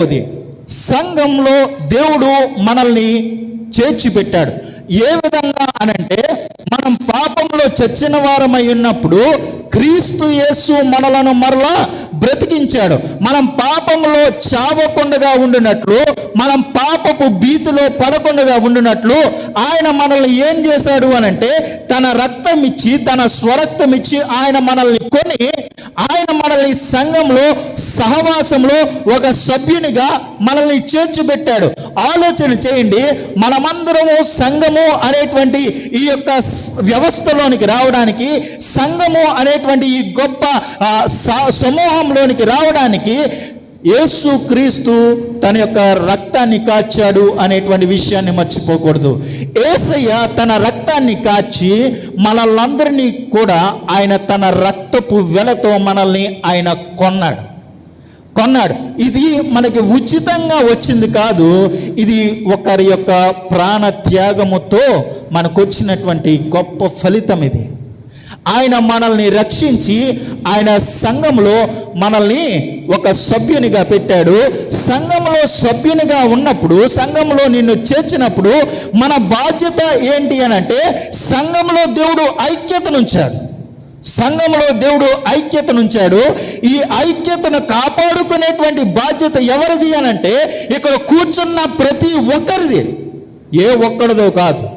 రెండవది సంఘంలో దేవుడు మనల్ని చేర్చి పెట్టాడు ఏ విధంగా అనంటే మనం పాపంలో చచ్చిన వారమై ఉన్నప్పుడు క్రీస్తు యేసు మనలను మరలా బ్రతికించాడు. మనం పాపంలో చావకుండగా ఉండినట్లు మనం పాపపు భీతిలో పడకుండగా ఉండినట్లు ఆయన మనల్ని ఏం చేశాడు అనంటే తన రక్తం ఇచ్చి తన స్వరక్తం ఇచ్చి ఆయన మనల్ని కొని ఆయన మనల్ని సంఘంలో సహవాసంలో ఒక సభ్యునిగా మనల్ని చేర్చిపెట్టాడు. ఆలోచన చేయండి మనమందరము సంఘము అనేటువంటి ఈ యొక్క వ్యవస్థలోనికి రావడానికి సంఘము అనేటువంటి ఈ గొప్ప స- సమూహంలోనికి రావడానికి యేసు క్రీస్తు తన యొక్క రక్తాన్ని కాచాడు అనేటువంటి విషయాన్ని మర్చిపోకూడదు. ఏసయ్య తన రక్తాన్ని కాచి మనలందరినీ కూడా ఆయన తన రక్తపు వెలతో మనల్ని ఆయన కొన్నాడు. కొన్నాడు. ఇది మనకి ఉచితంగా వచ్చింది కాదు ఇది ఒకరి యొక్క ప్రాణ త్యాగముతో మనకు వచ్చినటువంటి గొప్ప ఫలితం ఇది ఆయన మనల్ని రక్షించి ఆయన సంఘంలో మనల్ని ఒక సభ్యునిగా పెట్టాడు. సంఘంలో సభ్యునిగా ఉన్నప్పుడు సంఘంలో నిన్ను చేర్చినప్పుడు మన బాధ్యత ఏంటి అని అంటే సంఘంలో దేవుడు ఐక్యతనుంచాడు సంఘంలో దేవుడు ఐక్యతనుంచాడు ఈ ఐక్యతను కాపాడుకునేటువంటి బాధ్యత ఎవరిది అనంటే ఇక్కడ కూర్చున్న ప్రతి ఒక్కరిది. ఏ ఒక్కడిదో కాదు.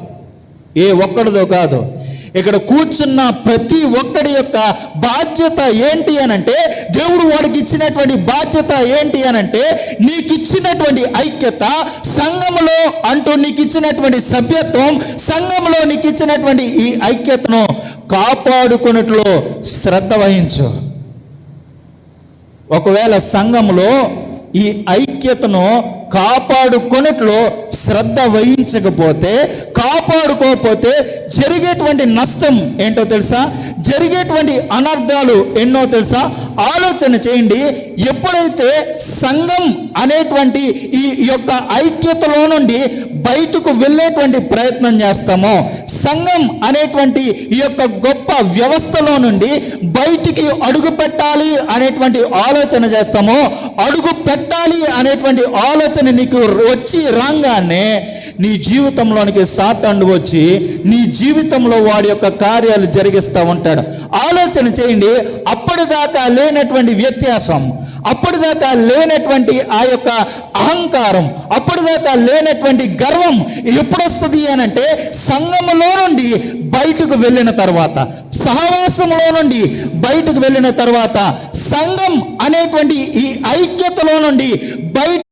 ఏ ఒక్కడిదో కాదు. ఇక్కడ కూర్చున్న ప్రతి ఒక్కడి యొక్క బాధ్యత ఏంటి అనంటే దేవుడు వాడికి ఇచ్చినటువంటి బాధ్యత ఏంటి అనంటే నీకు ఇచ్చినటువంటి ఐక్యత సంఘములో అంటూ నీకు ఇచ్చినటువంటి సభ్యత్వం సంఘంలో నీకు ఇచ్చినటువంటి ఈ ఐక్యతను కాపాడుకున్నట్లో శ్రద్ధ వహించు. ఒకవేళ సంఘంలో ఈ ఐక్యతను కాపాడుకొనట్లో శ్రద్ధ వహించకపోతే కాపాడుకోకపోతే జరిగేటువంటి నష్టం ఏంటో తెలుసా? జరిగేటువంటి అనర్థాలు ఎన్నో తెలుసా? ఆలోచన చేయండి. ఎప్పుడైతే సంఘం అనేటువంటి ఈ యొక్క ఐక్యతలో నుండి బయటకు వెళ్ళేటువంటి ప్రయత్నం చేస్తామో సంఘం అనేటువంటి ఈ యొక్క గొప్ప వ్యవస్థలో నుండి బయటికి అడుగు పెట్టాలి అనేటువంటి ఆలోచన చేస్తామో అడుగు పెట్టాలి అనేటువంటి ఆలోచన నీకు వచ్చి రాగానే నీ జీవితంలోనికి సాతాండు వచ్చి నీ జీవితంలో వాడి యొక్క కార్యాలు జరిగిస్తూ ఉంటాడు. ఆలోచన చేయండి అప్పటిదాకా లేనటువంటి వ్యత్యాసం అప్పటిదాకా లేనటువంటి ఆ యొక్క అహంకారం అప్పటిదాకా లేనటువంటి గర్వం ఎప్పుడొస్తుంది అనంటే సంఘములో నుండి బయటకు వెళ్ళిన తర్వాత సహవాసంలో నుండి బయటకు వెళ్ళిన తర్వాత సంఘం అనేటువంటి ఈ ఐక్యతలో నుండి బయట